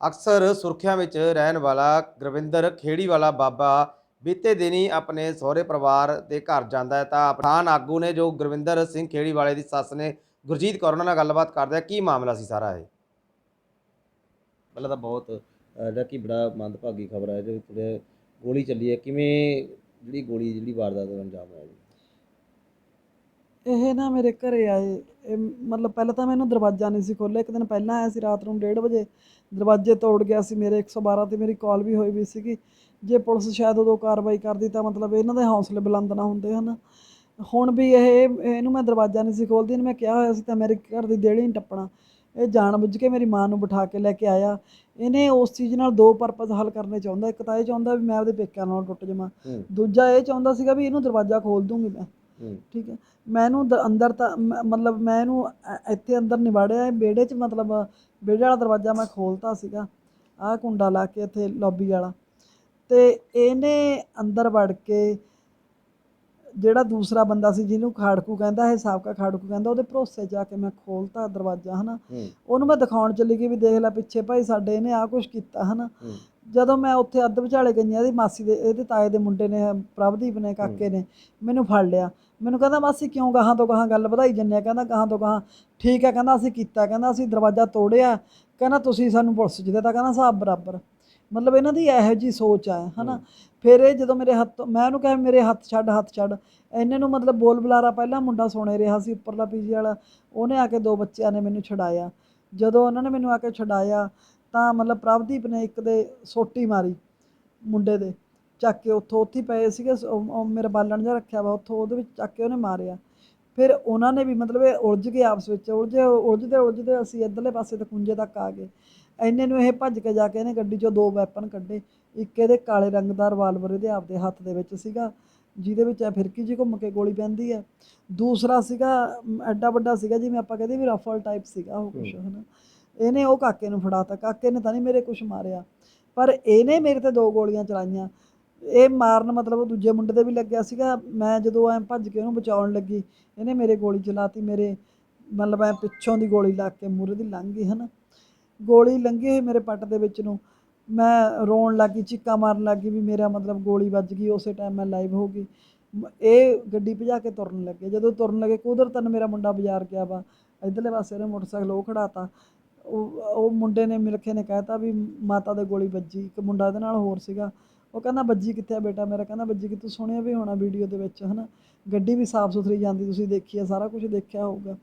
ਅਕਸਰ ਸੁਰਖੀਆਂ ਵਿੱਚ ਰਹਿਣ ਵਾਲਾ ਗੁਰਵਿੰਦਰ ਖੇੜੀ ਵਾਲਾ ਬਾਬਾ ਬੀਤੇ ਦਿਨੀ ਆਪਣੇ ਸਹੁਰੇ ਪਰਿਵਾਰ ਦੇ ਘਰ ਜਾਂਦਾ ਹੈ ਤਾਂ ਪਠਾਨ ਆਗੂ ਨੇ ਜੋ ਗੁਰਵਿੰਦਰ ਸਿੰਘ ਖੇੜੀ ਵਾਲੇ ਦੀ ਸੱਸ ਨੇ ਗੁਰਜੀਤ ਕੌਰ ਉਹਨਾਂ ਨਾਲ ਗੱਲਬਾਤ ਕਰਦੇ ਆ। ਕੀ ਮਾਮਲਾ ਸੀ ਸਾਰਾ ਇਹ? ਪਹਿਲਾਂ ਤਾਂ ਬਹੁਤ ਜਿਹੜਾ ਕਿ ਬੜਾ ਮੰਦਭਾਗੀ ਖਬਰ ਹੈ ਇਹਦੇ ਵਿੱਚ ਗੋਲੀ ਚੱਲੀ ਹੈ। ਕਿਵੇਂ ਜਿਹੜੀ ਗੋਲੀ, ਜਿਹੜੀ ਵਾਰਦਾਤ ਨੂੰ ਅੰਜਾਮ ਹੋਇਆ ਜੀ? ਇਹ ਨਾ ਮੇਰੇ ਘਰੇ ਆਏ। ਇਹ ਮਤਲਬ ਪਹਿਲਾਂ ਤਾਂ ਮੈਨੂੰ ਦਰਵਾਜ਼ਾ ਨਹੀਂ ਸੀ ਖੋਲ੍ਹਿਆ। ਇੱਕ ਦਿਨ ਪਹਿਲਾਂ ਆਇਆ ਸੀ ਰਾਤ ਨੂੰ 1:30 ਵਜੇ। ਦਰਵਾਜ਼ੇ ਤੋੜ ਗਿਆ ਸੀ ਮੇਰੇ। 112 ਤੇ ਮੇਰੀ ਕਾਲ ਵੀ ਹੋਈ ਵੀ ਸੀਗੀ। ਜੇ ਪੁਲਿਸ ਸ਼ਾਇਦ ਉਦੋਂ ਕਾਰਵਾਈ ਕਰਦੀ ਤਾਂ ਮਤਲਬ ਇਹਨਾਂ ਦੇ ਹੌਸਲੇ ਬੁਲੰਦ ਨਾ ਹੁੰਦੇ ਹਨ? ਹੁਣ ਵੀ ਇਹ ਇਹਨੂੰ ਮੈਂ ਦਰਵਾਜ਼ਾ ਨਹੀਂ ਸੀ ਖੋਲ੍ਹਦੀ। ਇਹਨੂੰ ਮੈਂ ਕਿਹਾ ਹੋਇਆ ਸੀ ਤਾਂ ਮੇਰੇ ਘਰ ਦੀ ਦੇੜੀ ਨਹੀਂ ਟੱਪਣਾ। ਇਹ ਜਾਣ ਬੁੱਝ ਕੇ ਮੇਰੀ ਮਾਂ ਨੂੰ ਬਿਠਾ ਕੇ ਲੈ ਕੇ ਆਇਆ। ਇਹਨੇ ਉਸ ਚੀਜ਼ ਨਾਲ ਦੋ ਪਰਪਸ ਹੱਲ ਕਰਨੇ ਚਾਹੁੰਦਾ। ਇੱਕ ਤਾਂ ਇਹ ਚਾਹੁੰਦਾ ਵੀ ਮੈਂ ਉਹਦੇ ਪੇਕਿਆਂ ਨਾਲ ਟੁੱਟ ਜਾਵਾਂ। ਦੂਜਾ ਇਹ ਚਾਹੁੰਦਾ ਸੀਗਾ ਵੀ ਇਹਨੂੰ ਦਰਵਾਜ਼ਾ ਖੋਲ ਦੂੰਗੀ ਮੈਂ। ਠੀਕ ਹੈ। ਮੈਂ ਇਹਨੂੰ ਦ- ਅੰਦਰ ਤਾਂ ਮ- ਮਤਲਬ ਮੈਂ ਇਹਨੂੰ ਇੱਥੇ ਅੰਦਰ ਨਹੀਂ ਵੜਿਆ ਇਹ ਵਿਹੜੇ 'ਚ ਮਤਲਬ ਵਿਹੜੇ ਵਾਲਾ ਦਰਵਾਜ਼ਾ ਮੈਂ ਖੋਲਤਾ ਸੀਗਾ। ਆਹ ਕੁੰਡਾ ਲਾ ਕੇ ਇੱਥੇ ਲੌਬੀ ਵਾਲਾ। ਤੇ ਇਹਨੇ ਅੰਦਰ ਵੜ ਕੇ ਜਿਹੜਾ ਦੂਸਰਾ ਬੰਦਾ ਸੀ ਜਿਹਨੂੰ ਖਾੜਕੂ ਕਹਿੰਦਾ ਇਹ ਸਾਬਕਾ ਖਾੜਕੂ ਕਹਿੰਦਾ ਉਹਦੇ ਭਰੋਸੇ ਜਾ ਕੇ ਮੈਂ ਖੋਲਤਾ ਦਰਵਾਜ਼ਾ ਹਨਾ। ਹੂੰ। ਉਹਨੂੰ ਮੈਂ ਦਿਖਾਉਣ ਚੱਲੀ ਗਈ ਵੀ ਦੇਖ ਲੈ ਪਿੱਛੇ ਭਾਈ ਸਾਡੇ ਇਹਨੇ ਆਹ ਕੁਝ ਕੀਤਾ ਹਨਾ। ਹੂੰ। ਜਦੋਂ ਮੈਂ ਉੱਥੇ ਅੱਧ ਵਿਚਾਲੇ ਗਈਆਂ ਇਹਦੀ ਮਾਸੀ ਦੇ ਇਹਦੇ ਤਾਏ ਦੇ ਮੁੰਡੇ ਨੇ ਪ੍ਰਭਦੀਪ ਨੇ ਕਾਕੇ ਨੇ ਮੈਨੂੰ ਫੜ ਲਿਆ। ਮੈਨੂੰ ਕਹਿੰਦਾ ਮਾਸੀ ਕਿਉਂ ਗਾਹਾਂ ਤੋਂ ਗਾਹਾਂ ਗੱਲ ਵਧਾਈ ਜੰਨੇ ਕਹਿੰਦਾ ਗਾਹਾਂ ਤੋਂ ਗਾਹਾਂ ਠੀਕ ਹੈ ਕਹਿੰਦਾ ਅਸੀਂ ਕੀਤਾ। ਕਹਿੰਦਾ ਅਸੀਂ ਦਰਵਾਜ਼ਾ ਤੋੜਿਆ। ਕਹਿੰਦਾ ਤੁਸੀਂ ਸਾਨੂੰ ਪੁਲਿਸ 'ਚ ਦਿੱਤਾ ਕਹਿੰਦਾ ਹਿਸਾਬ ਬਰਾਬਰ। ਮਤਲਬ ਇਹਨਾਂ ਦੀ ਇਹੋ ਜੀ ਸੋਚ ਆ ਹਨਾ? ਫਿਰ ਇਹ ਜਦੋਂ ਮੇਰੇ ਹੱਥ ਮੈਂ ਉਹਨੂੰ ਕਿਹਾ ਮੇਰੇ ਹੱਥ ਛੱਡ ਹੱਥ ਛੱਡ। ਇਹਨੇ ਨੂੰ ਮਤਲਬ ਬੋਲ ਬੁਲਾਰਾ ਪਹਿਲਾਂ ਮੁੰਡਾ ਸੋਣੇ ਰਿਹਾ ਸੀ ਉੱਪਰਲਾ ਪੀਜੀ ਵਾਲਾ। ਉਹਨੇ ਆ ਕੇ ਦੋ ਬੱਚਿਆਂ ਨੇ ਮੈਨੂੰ ਛਡਾਇਆ। ਜਦੋਂ ਉਹਨਾਂ ਨੇ ਮੈਨੂੰ ਆ ਕੇ ਛਡਾਇਆ ਤਾਂ ਮਤਲਬ ਪ੍ਰਭਦੀਪ ਨੇ ਇੱਕ ਦੇ ਸੋਟੀ ਮਾਰੀ ਮੁੰਡੇ ਦੇ ਚੱਕ ਕੇ ਉੱਥੋਂ ਉੱਥੇ ਪਏ ਸੀਗੇ ਮੇਰਾ ਬਾਲਣ ਜਿਹਾ ਰੱਖਿਆ ਵਾ ਉੱਥੋਂ ਉਹਦੇ ਵਿੱਚ ਚੱਕ ਕੇ ਉਹਨੇ ਮਾਰਿਆ। ਫਿਰ ਉਹਨਾਂ ਨੇ ਵੀ ਮਤਲਬ ਇਹ ਉਲਝ ਗਏ ਆਪਸ ਵਿੱਚ ਉਲਝੇ ਉਲਝਦੇ ਉਲਝਦੇ ਅਸੀਂ ਇੱਧਰਲੇ ਪਾਸੇ ਤੇ ਕੁੰਜੇ ਤੱਕ ਆ ਗਏ। ਇੰਨੇ ਨੂੰ ਇਹ ਭੱਜ ਕੇ ਜਾ ਕੇ ਇਹਨੇ ਗੱਡੀ 'ਚੋਂ ਦੋ ਵੈਪਨ ਕੱਢੇ ਇੱਕ ਇਹਦੇ ਕਾਲੇ ਰੰਗ ਦਾ ਰਿਵਾਲਵਰ ਇਹਦੇ ਆਪਦੇ ਹੱਥ ਦੇ ਵਿੱਚ ਸੀਗਾ ਜਿਹਦੇ ਵਿੱਚ ਇਹ ਫਿਰਕੀ ਜੀ ਘੁੰਮ ਕੇ ਗੋਲੀ ਪੈਂਦੀ ਹੈ ਦੂਸਰਾ ਸੀਗਾ ਐਡਾ ਵੱਡਾ ਸੀਗਾ ਜਿਵੇਂ ਆਪਾਂ ਕਹਿੰਦੇ ਵੀ ਰਫਲ ਟਾਈਪ ਸੀਗਾ ਉਹ ਕੁਛ ਹਨਾ। ਇਹਨੇ ਉਹ ਕਾਕੇ ਨੂੰ ਫੜਾਤਾ, ਕਾਕੇ ਨੇ ਤਾਂ ਨਹੀਂ ਮੇਰੇ ਕੁਛ ਮਾਰਿਆ। ਪਰ ਇਹਨੇ ਮੇਰੇ ਤੇ ਦੋ ਗੋਲੀਆਂ ਚਲਾਈਆਂ। ਇਹ ਮਾਰਨ ਮਤਲਬ ਉਹ ਦੂਜੇ ਮੁੰਡੇ 'ਤੇ ਵੀ ਲੱਗਿਆ ਸੀਗਾ। ਮੈਂ ਜਦੋਂ ਐ ਭੱਜ ਕੇ ਉਹਨੂੰ ਬਚਾਉਣ ਲੱਗੀ, ਇਹਨੇ ਮੇਰੇ ਗੋਲੀ ਚਲਾਤੀ, ਮੇਰੇ ਮਤਲਬ ਐ ਪਿੱਛੋਂ ਦੀ ਗੋਲੀ ਲੱਗ ਕੇ ਮੂਹਰੇ ਦੀ ਲੰਘ ਗਈ, ਹਨਾ। ਗੋਲੀ ਲੰਘੀ ਹੋਈ ਮੇਰੇ ਪੱਟ ਦੇ ਵਿੱਚ ਨੂੰ। ਮੈਂ ਰੋਣ ਲੱਗੀ, ਚੀਕਾਂ ਮਾਰਨ ਲੱਗੀ ਵੀ ਮੇਰਾ ਮਤਲਬ ਗੋਲੀ ਵੱਜ ਗਈ, ਉਸੇ ਟਾਈਮ ਮੈਂ ਲਾਈਵ ਹੋ ਗਈ। ਇਹ ਗੱਡੀ ਭਜਾ ਕੇ ਤੁਰਨ ਲੱਗੇ। ਜਦੋਂ ਤੁਰਨ ਲੱਗੇ, ਕੁਦਰਤਨ ਮੇਰਾ ਮੁੰਡਾ ਬਾਜ਼ਾਰ ਗਿਆ ਵਾ। ਇਧਰਲੇ ਪਾਸੇ ਉਹਨੇ ਮੋਟਰਸਾਈਕਲ ਉਹ ਖੜਾਤਾ ਉਹ ਉਹ ਮੁੰਡੇ ਨੇ ਮਿਲਖੇ ਨੇ ਕਹਿਤਾ ਵੀ ਮਾਤਾ ਦੇ ਗੋਲੀ ਵੱਜੀ। ਇੱਕ ਮੁੰਡਾ ਇਹਦੇ ਨਾਲ ਹੋਰ ਸੀਗਾ। ਉਹ ਕਹਿੰਦਾ ਵੱਜੀ ਕਿੱਥੇ ਆ ਬੇਟਾ ਮੇਰਾ? ਕਹਿੰਦਾ ਵੱਜੀ ਕਿ ਤੂੰ ਸੁਣਿਆ ਵੀ ਹੋਣਾ ਵੀਡੀਓ ਦੇ ਵਿੱਚ ਹਨਾ? ਗੱਡੀ ਵੀ ਸਾਫ਼ ਸੁਥਰੀ ਜਾਂਦੀ ਤੁਸੀਂ ਦੇਖੀ ਆ ਸਾਰਾ ਕੁਝ ਦੇਖਿਆ ਹੋਊਗਾ।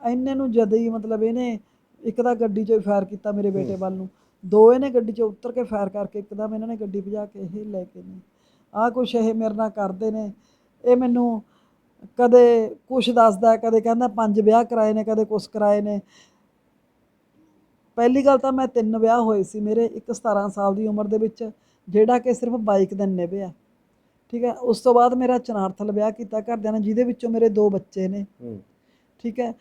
ਇੰਨੇ ਨੂੰ ਜਦ ਹੀ ਮਤਲਬ ਇਹਨੇ ਇੱਕ ਤਾਂ ਗੱਡੀ 'ਚੋਂ ਫਾਇਰ ਕੀਤਾ ਮੇਰੇ ਬੇਟੇ ਵੱਲ ਨੂੰ। ਦੋ ਇਹਨੇ ਗੱਡੀ 'ਚੋਂ ਉਤਰ ਕੇ ਫਾਇਰ ਕਰਕੇ ਇੱਕਦਮ ਇਹਨਾਂ ਨੇ ਗੱਡੀ ਭਜਾ ਕੇ ਇਹ ਲੈ ਕੇ ਨੇ। ਆਹ ਕੁਛ ਇਹ ਮੇਰੇ ਨਾਲ ਕਰਦੇ ਨੇ। ਇਹ ਮੈਨੂੰ ਕਦੇ ਕੁਛ ਦੱਸਦਾ ਕਦੇ ਕਹਿੰਦਾ ਪੰਜ ਵਿਆਹ ਕਰਾਏ ਨੇ ਕਦੇ ਕੁਛ ਕਰਾਏ ਨੇ। ਪਹਿਲੀ ਗੱਲ ਤਾਂ ਮੈਂ ਤਿੰਨ ਵਿਆਹ ਹੋਏ ਸੀ ਮੇਰੇ ਇੱਕ 17 ਸਾਲ ਦੀ ਉਮਰ ਦੇ ਵਿੱਚ ਜਿਹੜਾ ਕਿ ਸਿਰਫ ਬਾਈਕ ਦਿਨ ਨਿਭਿਆ ਠੀਕ ਹੈ ਉਸ ਤੋਂ ਬਾਅਦ ਮੇਰਾ ਚਨਾਰਥਲ ਵਿਆਹ ਕੀਤਾ ਘਰਦਿਆਂ ਨੇ ਜਿਹਦੇ ਵਿੱਚੋਂ ਮੇਰੇ ਦੋ ਬੱਚੇ ਨੇ। ਠੀਕ ਹੈ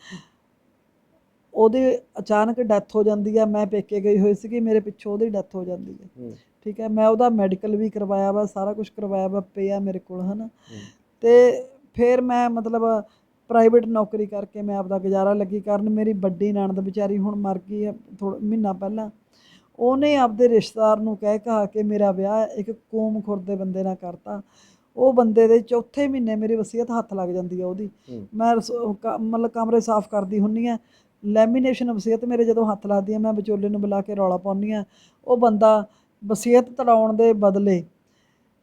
ਉਹਦੇ ਅਚਾਨਕ ਡੈਥ ਹੋ ਜਾਂਦੀ ਹੈ ਮੈਂ ਪੇਕੇ ਗਈ ਹੋਈ ਸੀਗੀ ਮੇਰੇ ਪਿੱਛੋਂ ਉਹਦੀ ਡੈਥ ਹੋ ਜਾਂਦੀ ਹੈ। ਠੀਕ ਹੈ ਮੈਂ ਉਹਦਾ ਮੈਡੀਕਲ ਵੀ ਕਰਵਾਇਆ ਵਾ ਸਾਰਾ ਕੁਝ ਕਰਵਾਇਆ ਵਾ ਪਿਆ ਮੇਰੇ ਕੋਲ ਹਨਾ। ਤੇ ਫਿਰ ਮੈਂ ਮਤਲਬ ਪ੍ਰਾਈਵੇਟ ਨੌਕਰੀ ਕਰਕੇ ਮੈਂ ਆਪਦਾ ਗੁਜ਼ਾਰਾ ਲੱਗੀ ਕਰਨ। ਮੇਰੀ ਵੱਡੀ ਨਣਦ ਵਿਚਾਰੀ ਹੁਣ ਮਰ ਗਈ ਹੈ ਥੋੜਾ ਮਹੀਨਾ ਪਹਿਲਾਂ। ਉਹਨੇ ਆਪਦੇ ਰਿਸ਼ਤੇਦਾਰ ਨੂੰ ਕਹਿ ਕਹਾ ਕੇ ਮੇਰਾ ਵਿਆਹ ਇੱਕ ਕੋਮ ਖੁਰਦੇ ਬੰਦੇ ਨਾਲ ਕਰਤਾ। ਉਹ ਬੰਦੇ ਦੇ ਚੌਥੇ ਮਹੀਨੇ ਮੇਰੀ ਵਸੀਅਤ ਹੱਥ ਲੱਗ ਜਾਂਦੀ ਹੈ ਉਹਦੀ। ਮੈਂ ਮਤਲਬ ਕਮਰੇ ਸਾਫ਼ ਕਰਦੀ ਹੁੰਨੀ ਆ। ਲੈਮੀਨੇਸ਼ਨ ਵਸੀਅਤ ਮੇਰੇ ਜਦੋਂ ਹੱਥ ਲੱਗਦੀ ਹੈ ਮੈਂ ਵਿਚੋਲੇ ਨੂੰ ਬੁਲਾ ਕੇ ਰੌਲਾ ਪਾਉਂਦੀ ਆ। ਉਹ ਬੰਦਾ ਵਸੀਅਤ ਤੜਾਉਣ ਦੇ ਬਦਲੇ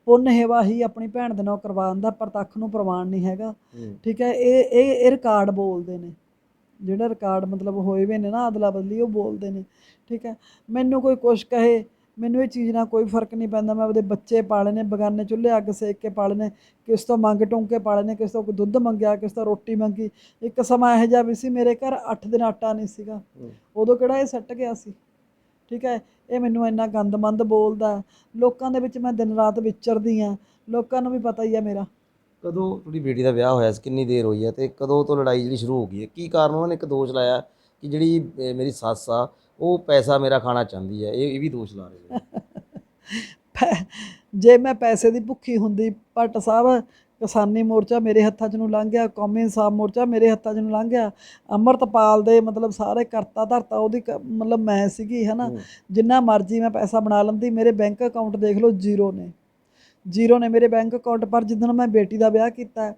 ਪੁੰਨ ਹੇਵਾ ਹੀ ਆਪਣੀ ਭੈਣ ਦੇ ਨਾਲ ਕਰਵਾਉਣ ਦਾ ਪ੍ਰਤੱਖ ਨੂੰ ਪ੍ਰਵਾਨ ਨਹੀਂ ਹੈਗਾ। ਠੀਕ ਹੈ ਇਹ ਇਹ ਇਹ ਰਿਕਾਰਡ ਬੋਲਦੇ ਨੇ। ਜਿਹੜਾ ਰਿਕਾਰਡ ਮਤਲਬ ਹੋਏ ਵੇ ਨੇ ਨਾ ਅਦਲਾ ਬਦਲੀ ਉਹ ਬੋਲਦੇ ਨੇ। ਠੀਕ ਹੈ ਮੈਨੂੰ ਕੋਈ ਕੁਛ ਕਹੇ ਮੈਨੂੰ ਇਹ ਚੀਜ਼ ਨਾਲ ਕੋਈ ਫ਼ਰਕ ਨਹੀਂ ਪੈਂਦਾ। ਮੈਂ ਆਪਦੇ ਬੱਚੇ ਪਾਲੇ ਨੇ ਬਗਾਨੇ ਚੁੱਲ੍ਹੇ ਅੱਗ ਸੇਕ ਕੇ ਪਾਲੇ ਨੇ ਕਿਸ ਤੋਂ ਮੰਗ ਟੁੰਗ ਕੇ ਪਾਲੇ ਨੇ ਕਿਸ ਤੋਂ ਕੋਈ ਦੁੱਧ ਮੰਗਿਆ ਕਿਸ ਤੋਂ ਰੋਟੀ ਮੰਗੀ। ਇੱਕ ਸਮਾਂ ਇਹੋ ਜਿਹਾ ਵੀ ਸੀ ਮੇਰੇ ਘਰ 8 ਦਿਨ ਆਟਾ ਨਹੀਂ ਸੀਗਾ। ਉਦੋਂ ਕਿਹੜਾ ਇਹ ਸੱਟ ਗਿਆ ਸੀ? ਠੀਕ ਹੈ? ਇਹ ਮੈਨੂੰ ਇੰਨਾ ਗੰਦਮੰਦ ਬੋਲਦਾ ਲੋਕਾਂ ਦੇ ਵਿੱਚ ਮੈਂ ਦਿਨ ਰਾਤ ਵਿਚਰਦੀ ਆ ਲੋਕਾਂ ਨੂੰ ਵੀ ਪਤਾ ਹੀ ਆ ਮੇਰਾ। ਕਦੋਂ ਤੁਹਾਡੀ ਬੇਟੀ ਦਾ ਵਿਆਹ ਹੋਇਆ ਸੀ? ਕਿੰਨੀ ਦੇਰ ਹੋਈ ਹੈ ਤੇ ਕਦੋਂ ਤੋਂ ਲੜਾਈ ਜਿਹੜੀ ਸ਼ੁਰੂ ਹੋ ਗਈ ਹੈ? ਕੀ ਕਾਰਨ ਉਹਨਾਂ ਨੇ ਇੱਕ ਦੋਸ਼ ਲਾਇਆ ਕਿ ਜਿਹੜੀ ਅਹ, ਮੇਰੀ ਸੱਸ ਆ ਉਹ ਪੈਸਾ ਮੇਰਾ ਖਾਣਾ ਚਾਹੁੰਦੀ ਹੈ? ਇਹ ਇਹ ਵੀ ਦੋਸ਼ ਲਾ ਰਹੇ ਨੇ। ਪੈ- ਜੇ ਮੈਂ ਪੈਸੇ ਦੀ ਭੁੱਖੀ ਹੁੰਦੀ ਭੱਟ ਸਾਹਿਬ ਕਿਸਾਨੀ ਮੋਰਚਾ ਮੇਰੇ ਹੱਥਾਂ 'ਚ ਨੂੰ ਲੰਘ ਗਿਆ ਕੌਮੀ ਇਨਸਾਫ ਮੋਰਚਾ ਮੇਰੇ ਹੱਥਾਂ 'ਚ ਨੂੰ ਲੰਘ ਗਿਆ। ਅੰਮ੍ਰਿਤਪਾਲ ਦੇ ਮਤਲਬ ਸਾਰੇ ਕਰਤਾ ਧਰਤਾ ਉਹਦੀ ਮਤਲਬ ਮੈਂ ਸੀਗੀ ਹਨਾ। ਜਿੰਨਾ ਮਰਜ਼ੀ ਮੈਂ ਪੈਸਾ ਬਣਾ ਲੈਂਦੀ ਮੇਰੇ ਬੈਂਕ ਅਕਾਊਂਟ ਦੇਖ ਲਓ ਜ਼ੀਰੋ ਨੇ। ਜ਼ੀਰੋ ਨੇ ਮੇਰੇ ਬੈਂਕ ਅਕਾਊਂਟ ਪਰ ਜਿੱਦਣ ਮੈਂ ਬੇਟੀ ਦਾ ਵਿਆਹ ਕੀਤਾ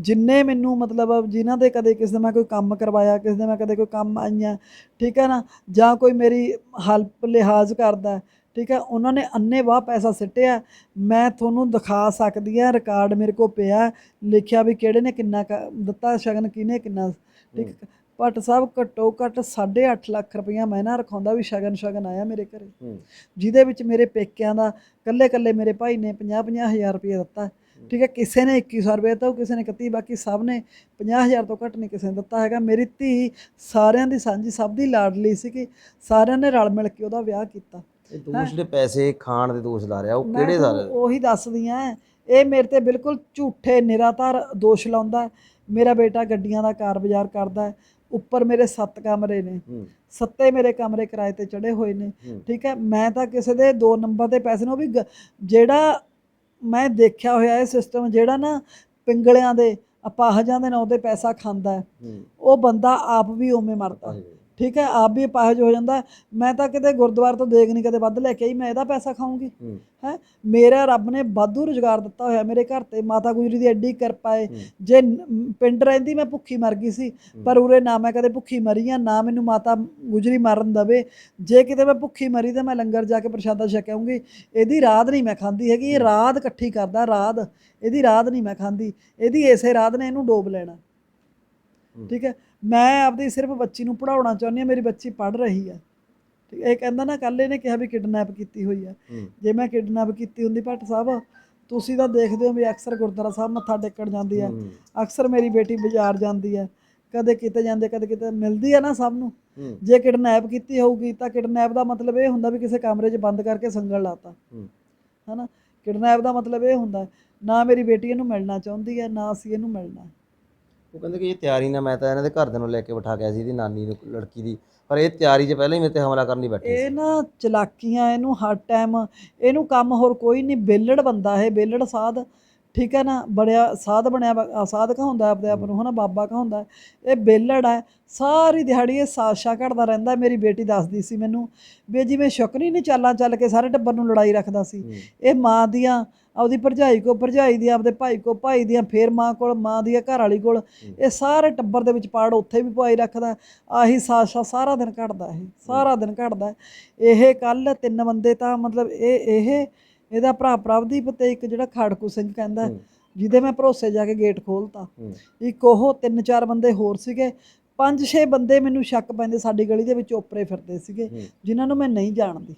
ਜਿੰਨੇ ਮੈਨੂੰ ਮਤਲਬ ਜਿਨ੍ਹਾਂ ਦੇ ਕਦੇ ਕਿਸੇ ਦਾ ਮੈਂ ਕੋਈ ਕੰਮ ਕਰਵਾਇਆ ਕਿਸੇ ਦੇ ਮੈਂ ਕਦੇ ਕੋਈ ਕੰਮ ਆਈਆਂ ਠੀਕ ਹੈ ਨਾ ਜਾਂ ਕੋਈ ਮੇਰੀ ਹੈਲਪ ਲਿਹਾਜ਼ ਕਰਦਾ ਠੀਕ ਹੈ ਉਹਨਾਂ ਨੇ ਅੰਨੇ ਵਾਹ ਪੈਸਾ ਸਿੱਟਿਆ ਮੈਂ ਤੁਹਾਨੂੰ ਦਿਖਾ ਸਕਦੀ ਹਾਂ ਰਿਕਾਰਡ ਮੇਰੇ ਕੋਲ ਪਿਆ ਲਿਖਿਆ ਵੀ ਕਿਹੜੇ ਨੇ ਕਿੰਨਾ ਦਿੱਤਾ ਸ਼ਗਨ ਕਿਹਨੇ ਕਿੰਨਾ ਠੀਕ। ਭੱਟ ਸਾਹਿਬ ਘੱਟੋ ਘੱਟ 8.5 ਲੱਖ ਰੁਪਈਆ ਮੈਂ ਨਾ ਰਖਾਉਂਦਾ ਵੀ ਸ਼ਗਨ ਸ਼ਗਨ ਆਇਆ ਮੇਰੇ ਘਰੇ। ਜਿਹਦੇ ਵਿੱਚ ਮੇਰੇ ਪੇਕਿਆਂ ਦਾ ਕੱਲੇ ਕੱਲੇ ਮੇਰੇ ਭਾਈ ਨੇ 50 50 ਹਜ਼ਾਰ ਰੁਪਏ ਦਿੱਤਾ। ਠੀਕ ਹੈ ਕਿਸੇ ਨੇ 2100 ਰੁਪਏ ਦਿੱਤਾ ਕਿਸੇ ਨੇ 31 ਬਾਕੀ ਸਭ ਨੇ 50 ਹਜ਼ਾਰ ਤੋਂ ਘੱਟ ਨਹੀਂ ਕਿਸੇ ਨੇ ਦਿੱਤਾ ਹੈਗਾ। ਮੇਰੀ ਧੀ ਸਾਰਿਆਂ ਦੀ ਸਾਂਝੀ ਸਭ ਦੀ ਲਾਡਲੀ ਸੀ ਸਾਰਿਆਂ ਨੇ ਰਲ ਮਿਲ ਕੇ ਉਹਦਾ ਵਿਆਹ ਕੀਤਾ। ਇਹ ਦੋਸ਼ ਜਿਹੜੇ ਪੈਸੇ ਖਾਣ ਦੇ ਦੋਸ਼ ਲਾ ਰਿਹਾ ਉਹ ਕਿਹੜੇ ਸਾਰੇ? ਉਹੀ ਦੱਸਦੀ ਆ ਇਹ ਮੇਰੇ ਤੇ ਬਿਲਕੁਲ ਝੂਠੇ ਨਿਰਾਧਾਰ ਦੋਸ਼ ਲਾਉਂਦਾ। ਮੇਰਾ ਬੇਟਾ ਗੱਡੀਆਂ ਦਾ ਕਾਰ ਬਾਜ਼ਾਰ ਕਰਦਾ। ਹੈ ਉੱਪਰ ਮੇਰੇ 7 ਕਮਰੇ ਨੇ। ਸੱਤੇ ਮੇਰੇ ਕਮਰੇ ਕਿਰਾਏ ਤੇ ਚੜੇ ਹੋਏ ਨੇ। ਠੀਕ ਹੈ ਮੈਂ ਤਾਂ ਕਿਸੇ ਦੇ 2 ਨੰਬਰ ਦੇ ਪੈਸੇ ਨੂੰ ਵੀ ਜਿਹੜਾ ਮੈਂ ਦੇਖਿਆ ਹੋਇਆ ਇਹ ਸਿਸਟਮ ਜਿਹੜਾ ਨਾ ਪਿੰਗਲਿਆਂ ਦੇ ਅਪਾਹਜਾਂ ਦੇ ਨਾਂ ਤੇ ਪੈਸਾ ਖਾਂਦਾ ਉਹ ਬੰਦਾ ਆਪ ਵੀ ਉਵੇਂ ਮਰਦਾ। ਠੀਕ ਹੈ ਆਪ ਵੀ ਅਪਾਹਜ ਹੋ ਜਾਂਦਾ। ਮੈਂ ਤਾਂ ਕਿਤੇ ਗੁਰਦੁਆਰੇ ਤੋਂ ਦੇਖ ਨਹੀਂ ਕਦੇ ਵੱਧ ਲੈ ਕੇ ਆਈ ਮੈਂ ਇਹਦਾ ਪੈਸਾ ਖਾਊਂਗੀ। ਹੂੰ। ਮੇਰਾ ਰੱਬ ਨੇ ਵਾਧੂ ਰੁਜ਼ਗਾਰ ਦਿੱਤਾ ਹੋਇਆ ਮੇਰੇ ਘਰ ਤੇ ਮਾਤਾ ਗੁਜਰੀ ਦੀ ਐਡੀ ਕਿਰਪਾ ਏ। ਹੂੰ। ਜੇ ਪਿੰਡ ਰਹਿੰਦੀ ਮੈਂ ਭੁੱਖੀ ਮਰ ਗਈ ਸੀ ਪਰ ਉਰੇ ਨਾ ਮੈਂ ਕਦੇ ਭੁੱਖੀ ਮਰੀ ਆ ਨਾ ਮੈਨੂੰ ਮਾਤਾ ਗੁਜਰੀ ਮਾਰਨ ਦਵੇ। ਜੇ ਕਿਤੇ ਮੈਂ ਭੁੱਖੀ ਮਰੀ ਤਾਂ ਮੈਂ ਲੰਗਰ ਜਾ ਕੇ ਪ੍ਰਸ਼ਾਦਾ ਛਕਾਉਂਗੀ ਇਹਦੀ ਰਾਤ ਨਹੀਂ ਮੈਂ ਖਾਂਦੀ ਹੈਗੀ ਇਹ ਰਾਤ ਇਕੱਠੀ ਕਰਦਾ ਰਾਤ। ਇਹਦੀ ਰਾਤ ਨਹੀਂ ਮੈਂ ਖਾਂਦੀ। ਇਹਦੀ ਇਸੇ ਰਾਤ ਨੇ ਇਹਨੂੰ ਡੋਬ ਲੈਣਾ। ਠੀਕ ਹੈ? ਮੈਂ ਆਪਦੀ ਸਿਰਫ ਬੱਚੀ ਨੂੰ ਪੜਾਉਣਾ ਚਾਹੁੰਦੀ ਹਾਂ ਮੇਰੀ ਬੱਚੀ ਪੜ ਰਹੀ ਹੈ। ਠੀਕ ਇਹ ਕਹਿੰਦਾ ਨਾ ਕੱਲ ਇਹਨੇ ਕਿਹਾ ਵੀ ਕਿਡਨੈਪ ਕੀਤੀ ਹੋਈ ਹੈ। ਹੂੰ। ਜੇ ਮੈਂ ਕਿਡਨੈਪ ਕੀਤੀ ਹੁੰਦੀ ਭੱਟ ਸਾਹਿਬ ਤੁਸੀਂ ਤਾਂ ਦੇਖਦੇ ਹੋ ਵੀ ਅਕਸਰ ਗੁਰਦੁਆਰਾ ਸਾਹਿਬ ਮੱਥਾ ਟੇਕਣ ਜਾਂਦੀ ਹੈ। ਹੂੰ। ਅਕਸਰ ਮੇਰੀ ਬੇਟੀ ਬਾਜ਼ਾਰ ਜਾਂਦੀ ਹੈ। ਕਦੇ ਕਿਤੇ ਜਾਂਦੇ ਕਦੇ ਕਿਤੇ ਮਿਲਦੀ ਹੈ ਨਾ ਸਭ ਨੂੰ। ਜੇ ਕਿਡਨੈਪ ਕੀਤੀ ਹੋਊਗੀ ਤਾਂ ਕਿਡਨੈਪ ਦਾ ਮਤਲਬ ਇਹ ਹੁੰਦਾ ਵੀ ਕਿਸੇ ਕਮਰੇ 'ਚ ਬੰਦ ਕਰਕੇ ਸੰਗਲ ਲਾਤਾ। ਹਨਾ? ਕਿਡਨੈਪ ਦਾ ਮਤਲਬ ਇਹ ਹੁੰਦਾ ਨਾ ਮੇਰੀ ਬੇਟੀ ਇਹਨੂੰ ਮਿਲਣਾ ਚਾਹੁੰਦੀ ਹੈ ਨਾ ਅਸੀਂ ਇਹਨੂੰ ਮਿਲਣਾ। ਉਹ ਕਹਿੰਦੇ ਕਿ ਇਹ ਤਿਆਰੀ ਨਾਲ ਮੈਂ ਤਾਂ ਇਹਨਾਂ ਦੇ ਘਰਦਿਆਂ ਨੂੰ ਲੈ ਕੇ ਬਿਠਾ ਗਿਆ ਸੀ ਇਹਦੀ ਨਾਨੀ ਨੂੰ ਲੜਕੀ ਦੀ। ਪਰ ਇਹ ਤਿਆਰੀ 'ਚ ਪਹਿਲਾਂ ਹੀ ਮੇਰੇ ਤੇ ਹਮਲਾ ਕਰਨ ਲਈ ਬੈਠੇ ਇਹ ਸੀ ਨਾ ਚਲਾਕੀਆਂ ਇਹਨੂੰ ਹਰ ਟਾਈਮ ਇਹਨੂੰ ਕੰਮ ਹੋਰ ਕੋਈ ਨਹੀਂ ਬੇਲੜ ਬੰਦਾ ਇਹ ਬੇਲੜ ਸਾਧ। ਠੀਕ ਹੈ ਨਾ ਬੜਿਆ ਸਾਧ ਬਣਿਆ ਵਾ- ਸਾਧ ਕਹਾਉਂਦਾ ਆਪਦੇ ਆਪ ਨੂੰ ਹਨਾ ਬਾਬਾ ਕਹਾਉਂਦਾ ਇਹ ਬੇਲੜ ਹੈ ਸਾਰੀ ਦਿਹਾੜੀ ਇਹ ਸਾਜ਼ਿਸ਼ਾਂ ਘੜਦਾ ਰਹਿੰਦਾ ਮੇਰੀ ਬੇਟੀ ਦੱਸਦੀ ਸੀ ਮੈਨੂੰ ਵੀ ਜਿਵੇਂ ਸ਼ੁਕਰੀ ਨਹੀਂ ਚਾਲਾਂ ਚੱਲ ਕੇ ਸਾਰੇ ਟੱਬਰ ਨੂੰ ਲੜਾਈ ਰੱਖਦਾ ਸੀ। ਹੂੰ। ਇਹ ਮਾਂ ਦੀਆਂ ਆਪਦੀ ਭਰਜਾਈ ਕੋ ਭਰਜਾਈ ਦੀਆਂ ਆਪਦੇ ਭਾਈ ਕੋ ਭਾਈ ਦੀਆਂ ਫੇਰ ਮਾਂ ਕੋਲ ਮਾਂ ਦੀਆਂ ਘਰ ਵਾਲੀ ਕੋਲ ਇਹ ਸਾਰੇ ਟੱਬਰ ਦੇ ਵਿੱਚ ਪਾੜ ਉੱਥੇ ਵੀ ਪਵਾਈ ਰੱਖਦਾ ਆਹੀ ਸਾਜ਼ਿਸ਼ਾਂ ਸਾਰਾ ਦਿਨ ਘੜਦਾ ਇਹ ਸਾਰਾ ਦਿਨ ਘੜਦਾ ਇਹ ਕੱਲ ਤਿੰਨ ਬੰਦੇ ਤਾਂ ਮਤਲਬ ਇਹ ਇਹ ਇਹਦਾ ਭਰਾ ਪ੍ਰਭਦੀਪ ਤੇ ਇੱਕ ਜਿਹੜਾ ਖਾੜਕੂ ਸਿੰਘ ਕਹਿੰਦਾ। ਜਿਹਦੇ ਮੈਂ ਭਰੋਸੇ ਜਾ ਕੇ ਗੇਟ ਖੋਲਤਾ। ਇੱਕ ਉਹ ਤਿੰਨ ਚਾਰ ਬੰਦੇ ਹੋਰ ਸੀਗੇ ਪੰਜ ਛੇ ਬੰਦੇ ਮੈਨੂੰ ਸ਼ੱਕ ਪੈਂਦੇ ਸਾਡੀ ਗਲੀ ਦੇ ਵਿੱਚ ਓਪਰੇ ਫਿਰਦੇ ਸੀਗੇ ਜਿਨ੍ਹਾਂ ਨੂੰ ਮੈਂ ਨਹੀਂ ਜਾਣਦੀ।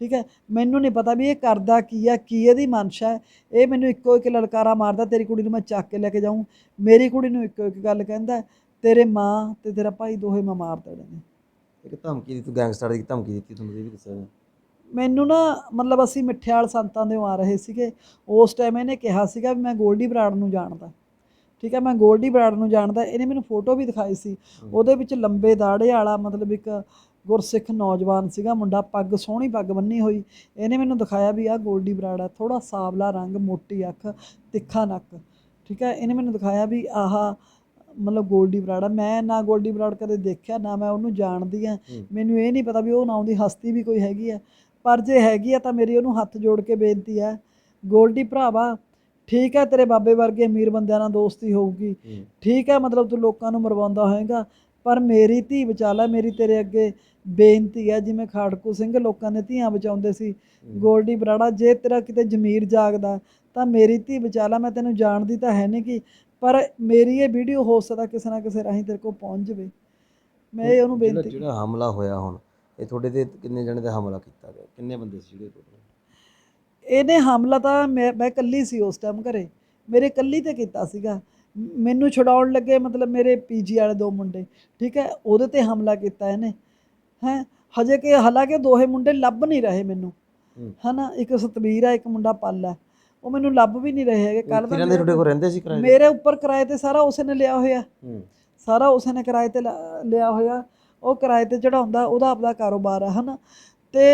ਠੀਕ ਹੈ? ਮੈਨੂੰ ਨਹੀਂ ਪਤਾ ਵੀ ਇਹ ਕਰਦਾ ਕੀ ਆ ਕੀ ਇਹਦੀ ਮਨਸ਼ਾ ਹੈ। ਇਹ ਮੈਨੂੰ ਇੱਕੋ ਇੱਕ ਲਲਕਾਰਾ ਮਾਰਦਾ ਤੇਰੀ ਕੁੜੀ ਨੂੰ ਮੈਂ ਚੱਕ ਕੇ ਲੈ ਕੇ ਜਾਊਂ। ਮੇਰੀ ਕੁੜੀ ਨੂੰ ਇੱਕੋ ਇੱਕ ਗੱਲ ਕਹਿੰਦਾ ਤੇਰੇ ਮਾਂ ਤੇ ਤੇਰਾ ਭਾਈ ਦੋਹੇ ਮੈਂ ਮਾਰ ਦੇਣੇ ਨੇ। ਇੱਕ ਧਮਕੀ ਦੀ ਤੂੰ ਗੈਂਗਸਟਰ ਦੀ ਧਮਕੀ ਦਿੱਤੀ ਤੁਹਾਨੂੰ ਇਹ ਵੀ ਦੱਸਿਆ। ਮੈਨੂੰ ਨਾ ਮਤਲਬ ਅਸੀਂ ਮਿੱਠਿਆਲ ਸੰਤਾਂ ਦੇ ਆ ਰਹੇ ਸੀਗੇ। ਉਸ ਟਾਈਮ ਇਹਨੇ ਕਿਹਾ ਸੀਗਾ ਵੀ ਮੈਂ ਗੋਲਡੀ ਬਰਾੜ ਨੂੰ ਜਾਣਦਾ। ਠੀਕ ਹੈ? ਮੈਂ ਗੋਲਡੀ ਬਰਾੜ ਨੂੰ ਜਾਣਦਾ। ਇਹਨੇ ਮੈਨੂੰ ਫੋਟੋ ਵੀ ਦਿਖਾਈ ਸੀ। ਉਹਦੇ ਵਿੱਚ ਲੰਬੇ ਦਾੜੇ ਵਾਲਾ ਮਤਲਬ ਇੱਕ ਗੁਰਸਿੱਖ ਨੌਜਵਾਨ ਸੀਗਾ ਮੁੰਡਾ ਪੱਗ ਸੋਹਣੀ ਪੱਗ ਬੰਨੀ ਹੋਈ। ਇਹਨੇ ਮੈਨੂੰ ਦਿਖਾਇਆ ਵੀ ਆਹ ਗੋਲਡੀ ਬਰਾੜ ਹੈ ਥੋੜਾ ਸਾਵਲਾ ਰੰਗ ਮੋਟੀ ਅੱਖ ਤਿੱਖਾ ਨੱਕ। ਠੀਕ ਹੈ ਇਹਨੇ ਮੈਨੂੰ ਦਿਖਾਇਆ ਵੀ ਆਹ ਮਤਲਬ ਗੋਲਡੀ ਬਰਾੜ ਹੈ ਮੈਂ ਨਾ ਗੋਲਡੀ ਬਰਾੜ ਕਦੇ ਦੇਖਿਆ ਨਾ ਮੈਂ ਉਹਨੂੰ ਜਾਣਦੀ ਆ। ਮੈਨੂੰ ਇਹ ਨਹੀਂ ਪਤਾ ਵੀ ਉਹ ਨਾਂ ਦੀ ਹਸਤੀ ਵੀ ਕੋਈ ਹੈਗੀ ਆ। ਪਰ ਜੇ ਹੈਗੀ ਆ ਤਾਂ ਮੇਰੀ ਉਹਨੂੰ ਹੱਥ ਜੋੜ ਕੇ ਬੇਨਤੀ ਹੈ ਗੋਲਡੀ ਭਰਾਵਾ ਠੀਕ ਹੈ ਤੇਰੇ ਬਾਬੇ ਵਰਗੇ ਅਮੀਰ ਬੰਦਿਆਂ ਨਾਲ ਦੋਸਤੀ ਹੋਊਗੀ। ਠੀਕ ਹੈ ਮਤਲਬ ਤੂੰ ਲੋਕਾਂ ਨੂੰ ਮਰਵਾਉਂਦਾ ਹੋਏਗਾ ਪਰ ਮੇਰੀ ਧੀ ਬਚਾ ਲੈ ਮੇਰੀ ਤੇਰੇ ਅੱਗੇ ਬੇਨਤੀ ਹੈ ਜਿਵੇਂ ਖਾੜਕੂ ਸਿੰਘ ਲੋਕਾਂ ਦੇ ਧੀਆਂ ਬਚਾਉਂਦੇ ਸੀ ਗੋਲਡੀ ਬਰਾੜਾ ਜੇ ਤੇਰਾ ਕਿਤੇ ਜ਼ਮੀਰ ਜਾਗਦਾ ਤਾਂ ਮੇਰੀ ਧੀ ਬਚਾ ਲੈ ਮੈਂ ਤੈਨੂੰ ਜਾਣਦੀ ਤਾਂ ਹੈ ਨਹੀਂ ਕਿ ਪਰ ਮੇਰੀ ਇਹ ਵੀਡੀਓ ਹੋ ਸਕਦਾ ਕਿਸੇ ਨਾ ਕਿਸੇ ਰਾਹੀਂ ਤੇਰੇ ਕੋਲ ਪਹੁੰਚ ਜਾਵੇ। ਮੈਂ ਇਹ ਉਹਨੂੰ ਬੇਨਤੀ ਜਿਹੜਾ ਹਮਲਾ ਹੋਇਆ ਹੁਣ ਇਹ ਤੁਹਾਡੇ ਤੇ ਕਿੰਨੇ ਜਣੇ ਤੇ ਹਮਲਾ ਕੀਤਾ ਗਿਆ? ਕਿੰਨੇ ਬੰਦੇ ਸੀ ਜਿਹੜੇ? ਇਹਨੇ ਹਮਲਾ ਤਾਂ ਮੈਂ ਮੈਂ ਇਕੱਲੀ ਸੀ ਉਸ ਟਾਈਮ ਘਰੇ ਮੇਰੇ ਇਕੱਲੀ ਤੇ ਕੀਤਾ ਸੀਗਾ। ਮੈਨੂੰ ਛੁਡਾਉਣ ਲੱਗੇ ਮਤਲਬ ਮੇਰੇ ਪੀਜੀ ਵਾਲੇ ਦੋ ਮੁੰਡੇ ਠੀਕ ਹੈ ਉਹਦੇ ਤੇ ਹਮਲਾ ਕੀਤਾ ਇਹਨੇ। ਹੈ? ਹਜੇ ਕਿ ਹਾਲਾਂਕਿ ਦੋਹੇ ਮੁੰਡੇ ਲੱਭ ਨਹੀਂ ਰਹੇ ਮੈਨੂੰ। ਹਨਾ ਇੱਕ ਸਤਬੀਰ ਆ ਇੱਕ ਮੁੰਡਾ ਪਲ ਹੈ ਉਹ ਮੈਨੂੰ ਲੱਭ ਵੀ ਨਹੀਂ ਰਹੇ ਹੈਗੇ। ਕੱਲ ਇੱਥੇ ਰਹਿੰਦੇ ਤੁਹਾਡੇ ਕੋਲ ਰਹਿੰਦੇ ਸੀ ਕਿਰਾਏ? ਮੇਰੇ ਉੱਪਰ ਕਿਰਾਏ ਤੇ ਸਾਰਾ ਉਸੇ ਨੇ ਲਿਆ ਹੋਇਆ। ਸਾਰਾ ਉਸੇ ਨੇ ਕਿਰਾਏ ਤੇ ਲਿਆ ਹੋਇਆ। ਉਹ ਕਿਰਾਏ ਤੇ ਚੜਾਉਂਦਾ ਉਹਦਾ ਆਪਦਾ ਕਾਰੋਬਾਰ ਹੈ ਹਨਾ। ਤੇ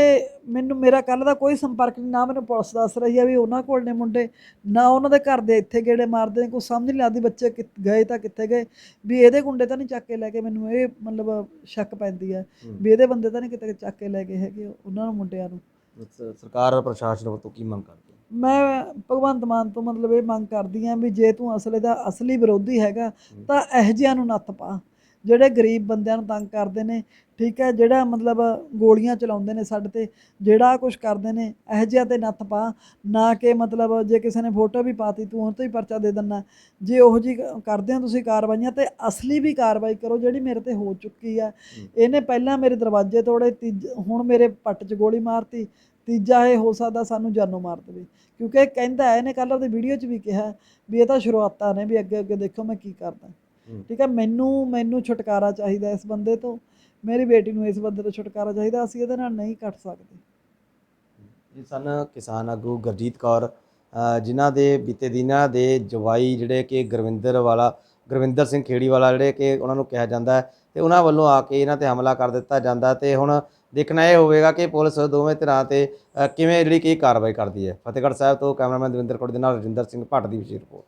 ਮੈਨੂੰ ਮੇਰਾ ਕੱਲ ਦਾ ਕੋਈ ਸੰਪਰਕ ਨਹੀਂ ਨਾ ਮੈਨੂੰ ਪੁਲਿਸ ਦੱਸ ਰਹੀ ਆ ਵੀ ਉਹਨਾਂ ਕੋਲ ਨੇ ਮੁੰਡੇ ਨਾ ਉਹਨਾਂ ਦੇ ਘਰ ਦੇ ਇੱਥੇ ਗੇੜੇ ਮਾਰਦੇ ਨੇ ਕੋਈ ਸਮਝ ਨਹੀਂ ਲੱਗਦੀ ਬੱਚੇ ਕਿ- ਗਏ ਤਾਂ ਕਿੱਥੇ ਗਏ ਵੀ ਇਹਦੇ ਗੁੰਡੇ ਤਾਂ ਨਹੀਂ ਚੱਕ ਕੇ ਲੈ ਕੇ ਮੈਨੂੰ ਇਹ ਮਤਲਬ ਸ਼ੱਕ ਪੈਂਦੀ ਹੂੰ। ਵੀ ਇਹਦੇ ਬੰਦੇ ਤਾਂ ਨਹੀਂ ਕਿਤੇ ਚੱਕ ਕੇ ਲੈ ਗਏ ਹੈਗੇ ਉਹਨਾਂ ਨੂੰ ਮੁੰਡਿਆਂ ਨੂੰ। ਸਰਕਾਰ ਪ੍ਰਸ਼ਾਸਨ ਤੋਂ ਕੀ ਮੰਗ ਕਰਦੀ ਮੈਂ ਭਗਵੰਤ ਮਾਨ ਤੋਂ ਮਤਲਬ ਇਹ ਮੰਗ ਕਰਦੀ ਹਾਂ ਵੀ ਜੇ ਤੂੰ ਅਸਲੇ ਦਾ ਅਸਲੀ ਵਿਰੋਧੀ ਹੈਗਾ ਤਾਂ ਇਹੋ ਜਿਹਿਆਂ ਨੂੰ ਨੱਥ ਪਾ। ਜਿਹੜੇ ਗਰੀਬ ਬੰਦਿਆਂ ਨੂੰ ਤੰਗ ਕਰਦੇ ਨੇ ਠੀਕ ਹੈ ਜਿਹੜਾ ਮਤਲਬ ਗੋਲੀਆਂ ਚਲਾਉਂਦੇ ਨੇ ਸਾਡੇ ਤੇ ਜਿਹੜਾ ਕੁਝ ਕਰਦੇ ਨੇ ਇਹੋ ਜਿਹਿਆਂ ਤੇ ਨੱਥ ਪਾ ਨਾ ਕਿ ਮਤਲਬ ਜੇ ਕਿਸੇ ਨੇ ਫੋਟੋ ਵੀ ਪਾਤੀ ਤੂੰ ਉਹ ਤੋਂ ਹੀ ਪਰਚਾ ਦੇ ਦਿੰਨਾ। ਜੇ ਉਹੋ ਜੀ ਕਰਦੇ ਹੋ ਤੁਸੀਂ ਕਾਰਵਾਈਆਂ ਤੇ ਅਸਲੀ ਵੀ ਕਾਰਵਾਈ ਕਰੋ ਜਿਹੜੀ ਮੇਰੇ ਤੇ ਹੋ ਚੁੱਕੀ ਆ ਇਹਨੇ ਪਹਿਲਾਂ ਮੇਰੇ ਦਰਵਾਜ਼ੇ ਤੋੜੇ ਤੀਜ ਹੁਣ ਮੇਰੇ ਪੱਟ 'ਚ ਗੋਲੀ ਮਾਰਤੀ ਤੀਜਾ ਇਹ ਹੋ ਸਕਦਾ ਸਾਨੂੰ ਜਾਨੋਂ ਮਾਰ ਦੇਵੇ। ਕਿਉਂਕਿ ਇਹ ਕਹਿੰਦਾ ਇਹਨੇ ਕੱਲ੍ਹ ਉਹਦੀ ਵੀਡੀਓ 'ਚ ਵੀ ਕਿਹਾ ਵੀ ਇਹ ਤਾਂ ਸ਼ੁਰੂਆਤਾਂ ਨੇ ਵੀ ਅੱਗੇ ਅੱਗੇ ਦੇਖੋ ਮੈਂ ਕੀ ਕਰਦਾ। ਠੀਕ ਹੈ ਮੈਨੂੰ ਮੈਨੂੰ ਛੁਟਕਾਰਾ ਚਾਹੀਦਾ ਇਸ ਬੰਦੇ ਤੋਂ। ਮੇਰੀ ਬੇਟੀ ਨੂੰ ਇਸ ਬੰਦੇ ਤੋਂ ਛੁਟਕਾਰਾ ਚਾਹੀਦਾ ਅਸੀਂ ਇਹਦੇ ਨਾਲ ਨਹੀਂ ਕੱਟ ਸਕਦੇ। ਇਹ ਸਨ ਕਿਸਾਨ ਆਗੂ ਗੁਰਜੀਤ ਕੌਰ ਜਿਨ੍ਹਾਂ ਦੇ ਬੀਤੇ ਦਿਨਾਂ ਦੇ ਜਵਾਈ ਜਿਹੜੇ ਕਿ ਗੁਰਵਿੰਦਰ ਵਾਲਾ ਗੁਰਵਿੰਦਰ ਸਿੰਘ ਖੇੜੀ ਵਾਲਾ ਜਿਹੜੇ ਕਿ ਉਹਨਾਂ ਨੂੰ ਕਿਹਾ ਜਾਂਦਾ ਹੈ ਤੇ ਉਹਨਾਂ ਵੱਲੋਂ ਆ ਕੇ ਇਹਨਾਂ ਤੇ ਹਮਲਾ ਕਰ ਦਿੱਤਾ ਜਾਂਦਾ ਤੇ ਹੁਣ ਦੇਖਣਾ ਇਹ ਹੋਵੇਗਾ ਕਿ ਪੁਲਿਸ ਦੋਵੇਂ ਧਿਰਾਂ ਤੇ ਕਿਵੇਂ ਜਿਹੜੀ ਕੀ ਕਾਰਵਾਈ ਕਰਦੀ ਹੈ। ਫਤਿਹਗੜ੍ਹ ਸਾਹਿਬ ਤੋਂ ਕੈਮਰਾਮੈਨ ਦਵਿੰਦਰ ਕੌਰ ਦੇ ਨਾਲ ਰਜਿੰਦਰ ਸਿੰਘ ਭੱਟ ਦੀ ਵਿਸ਼ੇਸ਼ ਰਿਪੋਰਟ।